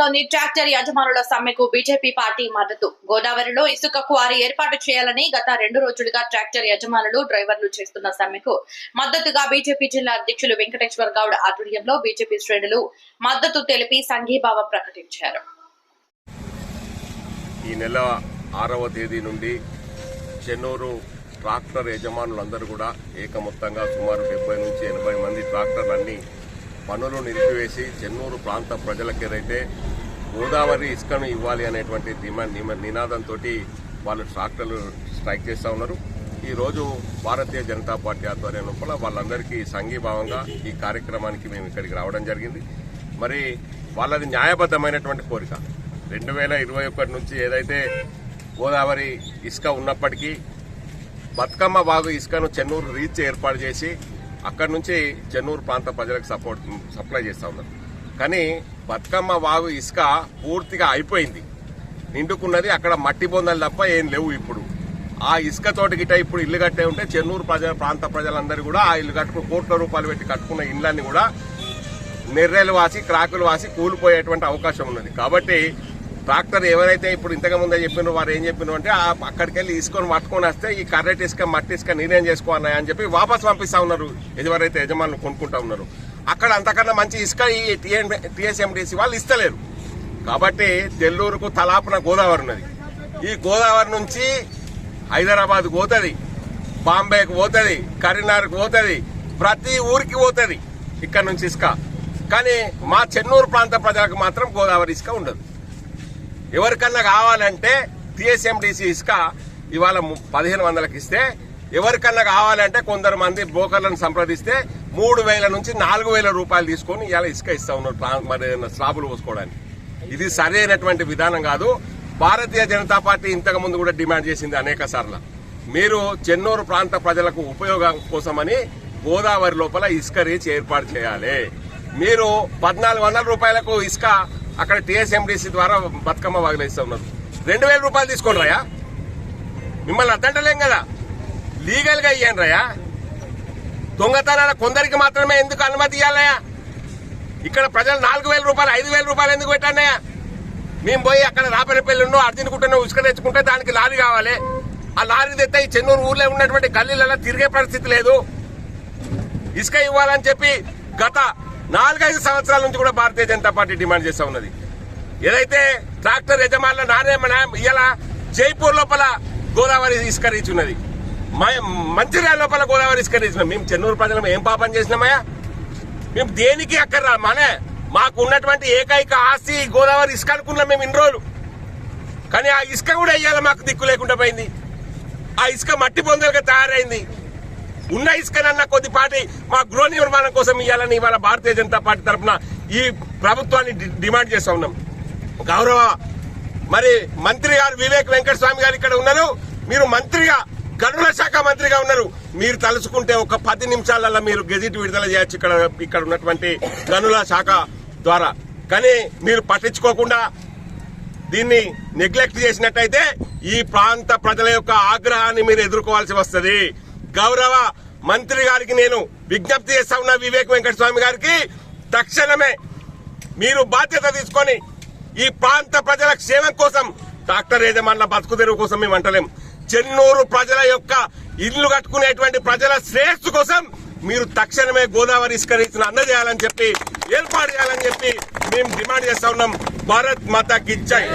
రాష్ట్రంలోని ట్రాక్టర్ యజమానుల సమ్మెకు బీజేపీ పార్టీ మద్దతు. గోదావరిలో ఇసుక క్వారీ ఏర్పాటు చేయాలని గత రెండు రోజులుగా ట్రాక్టర్ యజమానులు డ్రైవర్లు చేస్తున్న సమ్మెకు మద్దతుగా బీజేపీ జిల్లా అధ్యక్షులు వెంకటేశ్వర గౌడ్ ఆధ్వర్యంలో బీజేపీ శ్రేణులు మద్దతు తెలిపి సంఘీభావం ప్రకటించారు. ఈ నెల ఆరవ తేదీ నుండి చెన్నూరు ట్రాక్టర్ యజమానులందరూ కూడా ఏకమొత్తంగా సుమారు డెబ్బై నుంచి ఎనభై మంది ట్రాక్టర్లన్నీ పనులు నిలిపివేసి చెన్నూరు ప్రాంత ప్రజలకు ఏదైతే గోదావరి ఇసుకను ఇవ్వాలి అనేటువంటి డిమాండ్ నినాదంతో వాళ్ళు ట్రాక్టర్లు స్ట్రైక్ చేస్తూ ఉన్నారు. ఈరోజు భారతీయ జనతా పార్టీ ఆధ్వర్యం లోపల వాళ్ళందరికీ సంఘీభావంగా ఈ కార్యక్రమానికి మేము ఇక్కడికి రావడం జరిగింది. మరి వాళ్ళది న్యాయబద్ధమైనటువంటి కోరిక. రెండు వేల ఇరవై ఒకటి నుంచి ఏదైతే గోదావరి ఇసుక ఉన్నప్పటికీ బతుకమ్మ బాగు ఇసుకను చెన్నూరు రీచ్ ఏర్పాటు చేసి అక్కడి నుంచి చెన్నూరు ప్రాంత ప్రజలకు సపోర్ట్ సప్లై చేస్తూ ఉన్నారు. కానీ బతుకమ్మ వాగు ఇసుక పూర్తిగా అయిపోయింది. నిండుకున్నది అక్కడ మట్టి బొందలు తప్ప ఏం లేవు ఇప్పుడు. ఆ ఇసుక తోటి గిట్ట ఇప్పుడు ఇల్లు కట్టే ఉంటే చెన్నూరు ప్రజల ప్రాంత ప్రజలందరూ కూడా ఆ ఇల్లు కట్టుకుని కోట్ల రూపాయలు పెట్టి కట్టుకున్న ఇళ్ళన్ని కూడా నెర్రెలు వాసి క్రాకులు వాసి కూలిపోయేటువంటి అవకాశం ఉన్నది. కాబట్టి ట్రాక్టర్ ఎవరైతే ఇప్పుడు ఇంతకు ముందే చెప్పినారో వారు ఏం చెప్పినారు అంటే ఆ అక్కడికి వెళ్ళి ఇసుకొని పట్టుకొని వస్తే ఈ కర్రెట్ ఇసుక మట్టి ఇసుక నేనేం చేసుకోవాలన్నా అని చెప్పి వాపస్ పంపిస్తా ఉన్నారు. ఎవరైతే యజమానులు కొనుక్కుంటా ఉన్నారు. అక్కడ అంతకన్నా మంచి ఇసుక ఈ టీఎస్ఎండిసి వాళ్ళు ఇస్తలేరు. కాబట్టి తెల్లూరుకు తలాపున గోదావరి ఉన్నది. ఈ గోదావరి నుంచి హైదరాబాద్ పోతుంది బాంబేకి పోతుంది కరీంనగర్కి పోతుంది ప్రతి ఊరికి పోతుంది ఇక్కడ నుంచి ఇసుక. కానీ మా చెన్నూరు ప్రాంత ప్రజలకు మాత్రం గోదావరి ఇసుక ఉండదు. ఎవరికన్నా కావాలంటే టీఎస్ఎండిసి ఇసుక ఇవాళ పదిహేను వందలకి ఇస్తే ఎవరికన్నా కావాలంటే కొందరు మంది బ్రోకర్లను సంప్రదిస్తే మూడు వేల నుంచి నాలుగు వేల రూపాయలు తీసుకొని ఇలా ఇసుక ఇస్తా ఉన్నారు మరి స్లాబులు పోసుకోవడానికి. ఇది సరైనటువంటి విధానం కాదు. భారతీయ జనతా పార్టీ ఇంతకు ముందు కూడా డిమాండ్ చేసింది అనేక సార్లు. మీరు చెన్నూరు ప్రాంత ప్రజలకు ఉపయోగం కోసమని గోదావరి లోపల ఇసుక రీచ్ ఏర్పాటు చేయాలి. మీరు పద్నాలుగు వందల రూపాయలకు ఇసుక అక్కడ టీఎస్ఎండిసి ద్వారా బతుకమ్మ వాగిలేస్తా ఉన్నారు. రెండు వేల రూపాయలు తీసుకోండి రాయా. మిమ్మల్ని అద్దంటలేం కదా. లీగల్గా ఇయ్యండి రాయా. దొంగతనాల కొందరికి మాత్రమే ఎందుకు అనుమతి ఇవ్వాలయ్యా ఇక్కడ ప్రజలు నాలుగు వేల రూపాయలు ఐదు వేల రూపాయలు ఎందుకు పెట్టానయ్యా మేము పోయి అక్కడ రాపరిపల్లిలో అర్జునుకుంటున్న ఉసుక తెచ్చుకుంటే దానికి లారీ కావాలి. ఆ లారీ తెస్తే ఈ చెన్నూరు ఊర్లో ఉన్నటువంటి గల్లీలలో తిరిగే పరిస్థితి లేదు. ఇసుక ఇవ్వాలని చెప్పి గత నాలుగైదు సంవత్సరాల నుంచి కూడా భారతీయ జనతా పార్టీ డిమాండ్ చేస్తా ఉన్నది. ఏదైతే ట్రాక్టర్ యజమానుల నాణ్యమ ఇలా జైపూర్ లోపల గోదావరి ఇసుక రీచ్ ఉన్నది. మంచిర్యాల లోపల గోదావరి ఇసుక మేము చెన్నూరు ప్రజలు ఏం పాపం చేసినామయ్యా? మేము దేనికి అక్కర్రా? మనే మాకు ఉన్నటువంటి ఏకైక ఆస్తి గోదావరి ఇసుక అనుకున్నాం మేము ఇన్ని రోజులు. కానీ ఆ ఇసుక కూడా ఇయ్యాల మాకు దిక్కు లేకుండా పోయింది. ఆ ఇసుక మట్టి పొందలుగా తయారైంది. ఉన్న ఇసుకనన్న కొద్దిపాటి మా గృహ నిర్మాణం కోసం ఇవ్వాలని ఇవాళ భారతీయ జనతా పార్టీ తరఫున ఈ ప్రభుత్వాన్ని డి- డిమాండ్ చేస్తా ఉన్నాం. గౌరవ మరి మంత్రి గారు వివేక్ వెంకట స్వామి గారు ఇక్కడ ఉన్నారు. మీరు మంత్రిగా గనుల శాఖ మంత్రిగా ఉన్నారు. మీరు తలుచుకుంటే ఒక పది నిమిషాలలో మీరు గెజిట్ విడుదల చేయొచ్చు ఇక్కడ ఇక్కడ ఉన్నటువంటి గనుల శాఖ ద్వారా. కానీ మీరు పట్టించుకోకుండా దీన్ని నెగ్లెక్ట్ చేసినట్టయితే ఈ ప్రాంత ప్రజల యొక్క ఆగ్రహాన్ని మీరు ఎదుర్కోవాల్సి వస్తుంది. గౌరవ మంత్రి గారికి నేను విజ్ఞప్తి చేస్తా ఉన్నా వివేక్ వెంకట స్వామి గారికి. తక్షణమే మీరు బాధ్యత తీసుకొని ఈ ప్రాంత ప్రజల క్షేమం కోసం డాక్టర్ యజమానుల బతుకు తెరువు కోసం మేము అంటలేం. చెన్నూరు ప్రజల యొక్క ఇల్లు కట్టుకునేటువంటి ప్రజల శ్రేయస్సు కోసం మీరు తక్షణమే గోదావరి ఇష్కరించిన అందజేయాలని చెప్పి ఏర్పాటు చేయాలని చెప్పి మేము డిమాండ్ చేస్తా ఉన్నాం. భారత్ మాతా కిచ్చాయి